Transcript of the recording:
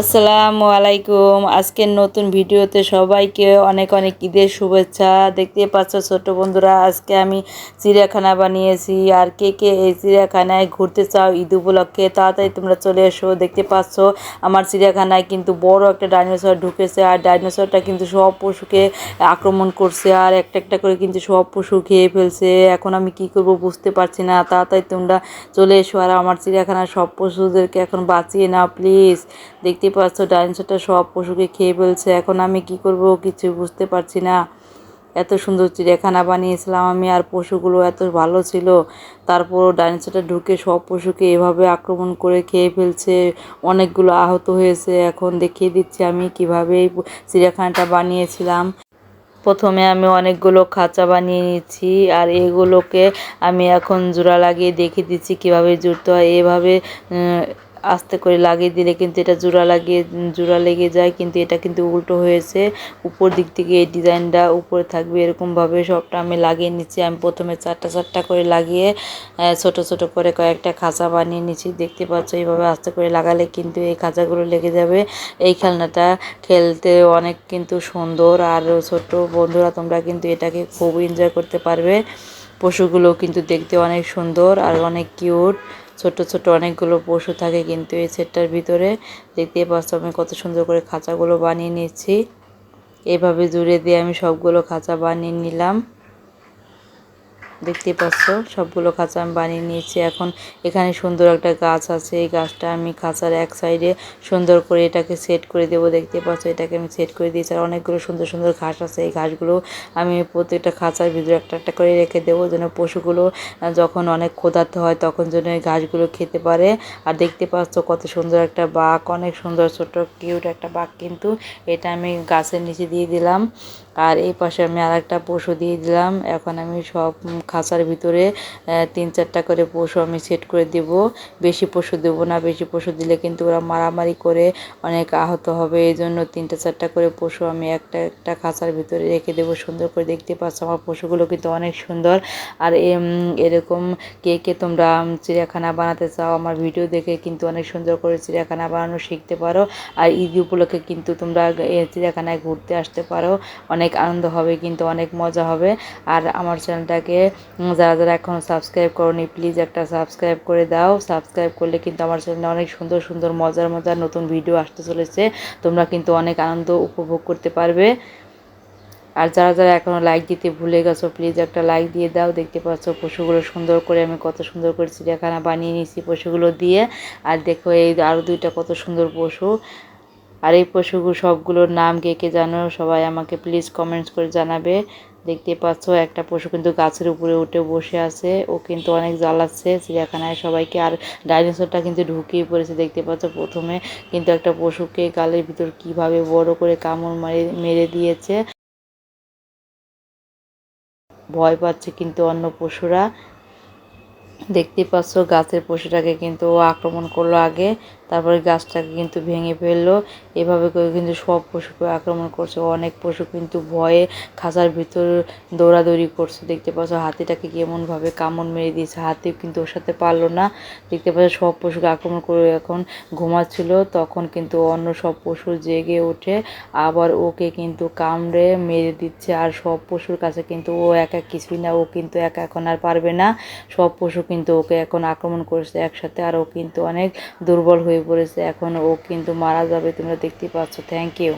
আসসালামু আলাইকুম। আজকের নতুন ভিডিওতে সবাইকে অনেক অনেক ঈদের শুভেচ্ছা। দেখতে পাচ্ছ ছোট বন্ধুরা, আজকে আমি চিড়িয়াখানা বানিয়েছি। আর কে কে এই চিড়িয়াখানায় ঘুরতে চাও ঈদ উপলক্ষে, তাড়াতাড়ি তোমরা চলে এসো। দেখতে পাচ্ছ, আমার চিড়িয়াখানায় কিন্তু বড় একটা ডাইনোসর ঢুকেছে। আর ডাইনোসরটা কিন্তু সব পশুকে আক্রমণ করছে। আর একটা একটা করে কিন্তু সব পশু খেয়ে ফেলছে। এখন আমি কি করব বুঝতে পারছি না। তাড়াতাড়ি তোমরা চলে এসো। আর আমার চিড়িয়াখানার সব পশুদেরকে এখন বাঁচিয়ে নাও, প্লিজ। দেখতে পাচ্ছ ডাইনোসরটা সব পশুকে খেয়ে ফেলছে। এখন আমি কি করব কিছু বুঝতে পারছি না। এত সুন্দর চিড়িয়াখানা বানিয়েছিলাম আমি, আর পশুগুলো এত ভালো ছিল। তারপর ডাইনোসরটা ঢুকে সব পশুকে এভাবে আক্রমণ করে খেয়ে ফেলছে। অনেকগুলো আহত হয়েছে। এখন দেখিয়ে দিচ্ছি আমি কীভাবে এই চিড়িয়াখানাটা বানিয়েছিলাম। প্রথমে আমি অনেকগুলো খাঁচা বানিয়ে নিচ্ছি, আর এগুলোকে আমি এখন জোড়া লাগিয়ে দেখিয়ে দিচ্ছি কীভাবে জুড়তে হয়। এভাবে আস্তে করে লাগিয়ে দিলে কিন্তু এটা জোড়া লাগিয়ে, জোড়া লেগে যায়, কিন্তু এটা কিন্তু উল্টো হয়েছে। উপর দিক থেকে এই ডিজাইনটা উপরে থাকবে এরকমভাবে। সবটা আমি লাগিয়ে নিচ্ছি। আমি প্রথমে চারটা চারটা করে লাগিয়ে ছোট ছোট করে কয়েকটা খাঁচা বানিয়ে নিচ্ছি। দেখতে পাচ্ছ এইভাবে আস্তে করে লাগালে কিন্তু এই খাঁচাগুলো লেগে যাবে। এই খেলনাটা খেলতে অনেক কিন্তু সুন্দর। আর ছোট বন্ধুরা তোমরা কিন্তু এটাকে খুব এনজয় করতে পারবে। পশুগুলো কিন্তু দেখতে অনেক সুন্দর আর অনেক কিউট ছোট ছোট অনেকগুলো পশু থাকে কিন্তু এই সেটটার ভিতরে দেখতে পাচ্ছ আমি কত সুন্দর করে খাঁচাগুলো বানিয়ে নিচ্ছি। এভাবে জুড়ে দিয়ে আমি সবগুলো খাঁচা বানিয়ে নিলাম। দেখতে পাচ্ছ? সবগুলো খাঁচা আমি বানিয়ে নিয়েছি। এখন এখানে সুন্দর একটা গাছ আছে। এই গাছটা আমি খাঁচার এক সাইডে সুন্দর করে এটাকে সেট করে দেবো। দেখতে পাচ্ছ? এটাকে আমি সেট করে দিয়েছি। আর অনেকগুলো সুন্দর সুন্দর ঘাস আছে। এই ঘাসগুলো আমি প্রত্যেকটা খাঁচার ভিতরে একটা একটা করে রেখে দেবো যেন পশুগুলো যখন অনেক ক্ষুধার্ত হয় তখন যেন এই ঘাসগুলো খেতে পারে। আর দেখতে পাচ্ছ কত সুন্দর একটা বাঘ, অনেক সুন্দর ছোট কিউট একটা বাঘ কিন্তু এটা আমি গাছের নিচে দিয়ে দিলাম। আর এই পাশে আমি আর একটা পশু দিয়ে দিলাম। এখন আমি সব খাঁচার ভিতরে তিন চারটা করে পশু আমি সেট করে দেব। বেশি পশু দেবো না, বেশি পশু দিলে কিন্তু ওরা মারামারি করে অনেক আহত হবে। এই জন্য তিনটা চারটা করে পশু আমি একটা একটা খাঁচার ভিতরে রেখে দেবো। সুন্দর করে দেখতে পাচ্ছ আমার পশুগুলো কিন্তু অনেক সুন্দর। আর এরকম কে কে তোমরা চিড়িয়াখানা বানাতে চাও, আমার ভিডিও দেখে কিন্তু অনেক সুন্দর করে চিড়িয়াখানা বানানো শিখতে পারো। আর ঈদ উপলক্ষে কিন্তু তোমরা চিড়িয়াখানায় ঘুরতে আসতে পারো। অনেক আনন্দ হবে, কিন্তু অনেক মজা হবে। আর আমার চ্যানেলটাকে যারা যারা এখনও সাবস্ক্রাইব করনি প্লিজ একটা সাবস্ক্রাইব করে দাও। সাবস্ক্রাইব করলে কিন্তু আমার চ্যানেলে অনেক সুন্দর সুন্দর মজার মজার নতুন ভিডিও আসতে চলেছে। তোমরা কিন্তু অনেক আনন্দ উপভোগ করতে পারবে। আর যারা যারা এখনও লাইক দিতে ভুলে গেছো প্লিজ একটা লাইক দিয়ে দাও। দেখতে পাচ্ছ পশুগুলো সুন্দর করে আমি কত সুন্দর করে চিড়িয়াখানা বানিয়ে নিয়েছি পশুগুলো দিয়ে। আর দেখো এই আরও দুইটা কত সুন্দর পশু। আর এই পশুগুলো সবগুলোর নাম কে কে জানো? সবাই আমাকে প্লিজ কমেন্টস করে জানাবে। দেখতে পাচ্ছ, একটা পশু কিন্তু গাছের উপরে উঠে বসে আছে। ও কিন্তু অনেক জ্বালাচ্ছে। চিড়িয়াখানায় সবাইকে আর ডাইনোসরটা কিন্তু ঢুকিয়ে পড়েছে দেখতে পাচ্ছ প্রথমে। কিন্তু একটা পশুকে গালের ভিতর কীভাবে বড় করে কামড় মারে, মেরে দিয়েছে। ভয় পাচ্ছে কিন্তু অন্য পশুরা। দেখতে পাচ্ছ গাছের পশুটাকে কিন্তু আক্রমণ করল আগে। তারপরে গাছটাকে কিন্তু ভেঙে ফেলল। এভাবে করে কিন্তু সব পশুকে আক্রমণ করছে। অনেক পশু কিন্তু ভয়ে খাঁচার ভিতর দৌড়াদৌড়ি করছে। দেখতে পাচ্ছ হাতিটাকে কেমনভাবে কামড় মেরে দিয়েছে। হাতি কিন্তু ওর সাথে পারল না। দেখতে পাচ্ছ সব পশুকে আক্রমণ করে এখন ঘুমাচ্ছিল। তখন কিন্তু অন্য সব পশু জেগে ওঠে। আবার ওকে কিন্তু কামড়ে মেরে দিচ্ছে। আর সব পশুর কাছে কিন্তু ও একা কিছুই না। ও কিন্তু একা এখন আর পারবে না। সব পশু কিন্তু ওকে এখন আক্রমণ করেছে একসাথে। আর ও কিন্তু অনেক দুর্বল হয়ে পড়েছে। এখন ও কিন্তু মারা যাবে তোমরা দেখতে পাচ্ছ। Thank you